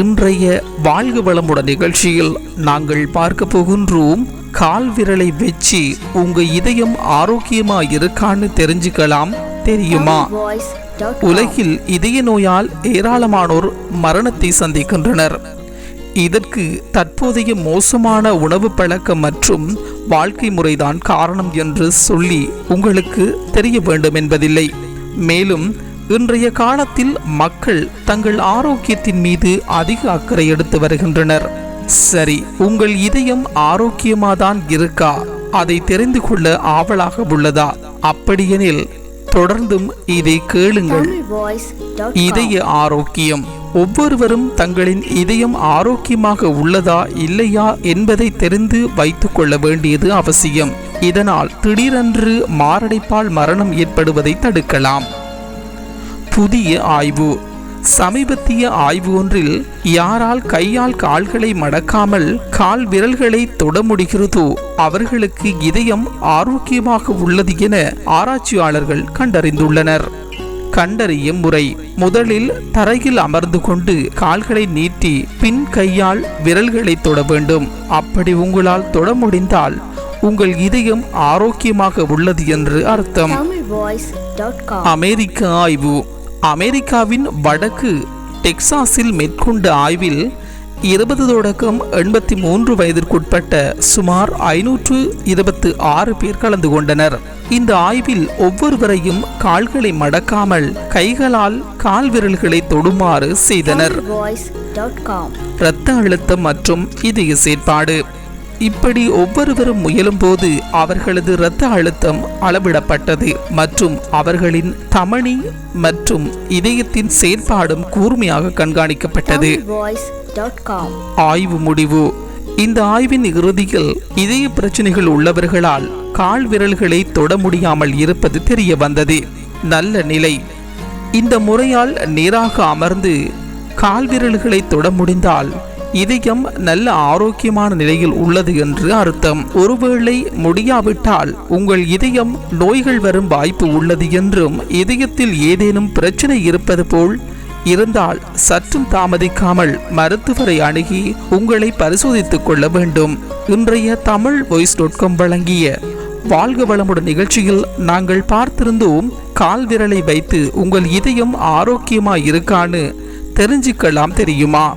இன்றைய வாழ்க வளமுடன் நிகழ்ச்சியில் நாங்கள் பார்க்க போகின்றோம் கால் விரலை வச்சு உங்க இதயம் ஆரோக்கியமா இருக்கான்னு தெரிஞ்சுக்கலாம். தெரியுமா? உலகில் இதய நோயால் ஏராளமானோர் மரணத்தை சந்திக்கின்றனர். இதற்கு தற்போதைய மோசமான உணவு பழக்கம் மற்றும் வாழ்க்கை முறைதான் காரணம் என்று சொல்லி உங்களுக்கு தெரிய வேண்டும் என்பதில்லை. மேலும் இன்றைய காலத்தில் மக்கள் தங்கள் ஆரோக்கியத்தின் மீது அதிக அக்கறை எடுத்து வருகின்றனர். சரி உங்கள் இதயம் ஆரோக்கியமாதான் இருக்கா? அதை தெரிந்து கொள்ள ஆவலாக உள்ளதா? அப்படியெனில் தொடர்ந்தும் இதை கேளுங்கள். இதய ஆரோக்கியம். ஒவ்வொருவரும் தங்களின் இதயம் ஆரோக்கியமாக உள்ளதா இல்லையா என்பதை தெரிந்து வைத்துக் கொள்ள வேண்டியது அவசியம். இதனால் திடீரென்று மாரடைப்பால் மரணம் ஏற்படுவதை தடுக்கலாம். புதிய ஆய்வு. சமீபத்திய ஆய்வு ஒன்றில் யாரால் கையால் கால்களை மடக்காமல் கால் விரல்களை தொட முடிகிறதோ அவர்களுக்கு இதயம் ஆரோக்கியமாக உள்ளது என ஆராய்ச்சியாளர்கள் கண்டறிந்துள்ளனர். கண்டறியும் முறை. முதலில் தரையில் அமர்ந்து கொண்டு கால்களை நீட்டி பின் கையால் விரல்களை தொட வேண்டும். அப்படி உங்களால் தொட முடிந்தால் உங்கள் இதயம் ஆரோக்கியமாக உள்ளது என்று அர்த்தம். அமெரிக்க ஆய்வு. அமெரிக்காவின் வடக்கு டெக்சாஸில் மேற்கொண்ட ஆய்வில் இருபது தொடக்கம் எண்பத்தி மூன்று வயதிற்குட்பட்ட சுமார் ஐநூற்று இருபத்து ஆறு பேர் கலந்து கொண்டனர். இந்த ஆய்வில் ஒவ்வொருவரையும் கால்களை மடக்காமல் கைகளால் கால் விரல்களை தொடுமாறு செய்தனர். இரத்த அழுத்தம் மற்றும் இதய செயற்பாடு. இப்படி ஒவ்வொருவரும் முயலும் போது அவர்களது இரத்த அழுத்தம் அளவிடப்பட்டது மற்றும் அவர்களின் தமனி மற்றும் இதயத்தின் செயற்பாடும் கூர்மையாக கண்காணிக்கப்பட்டது. ஆய்வு முடிவு. இந்த ஆய்வின் இறுதியில் இதய பிரச்சனைகள் உள்ளவர்களால் கால் விரல்களை தொட முடியாமல் இருப்பது தெரிய வந்தது. நல்ல நிலை. இந்த முறையால் நேராக அமர்ந்து கால் விரல்களை தொட முடிந்தால் இதயம் நல்ல ஆரோக்கியமான நிலையில் உள்ளது என்று அர்த்தம். ஒருவேளை முடியாவிட்டால் உங்கள் இதயம் நோய்கள் வரும் வாய்ப்பு உள்ளது என்றும் இதயத்தில் ஏதேனும் பிரச்சனை இருப்பது போல் இருந்தால் சற்றும் தாமதிக்காமல் மருத்துவரை அணுகி உங்களை பரிசோதித்துக் கொள்ள வேண்டும். இன்றைய தமிழ் வாய்ஸ் டாட் காம் வழங்கிய வாழ்க வளமுடன் நிகழ்ச்சியில் நாங்கள் பார்த்திருந்தோம் கால் விரலை வைத்து உங்கள் இதயம் ஆரோக்கியமாக இருக்கான்னு தெரிஞ்சுக்கலாம் தெரியுமா?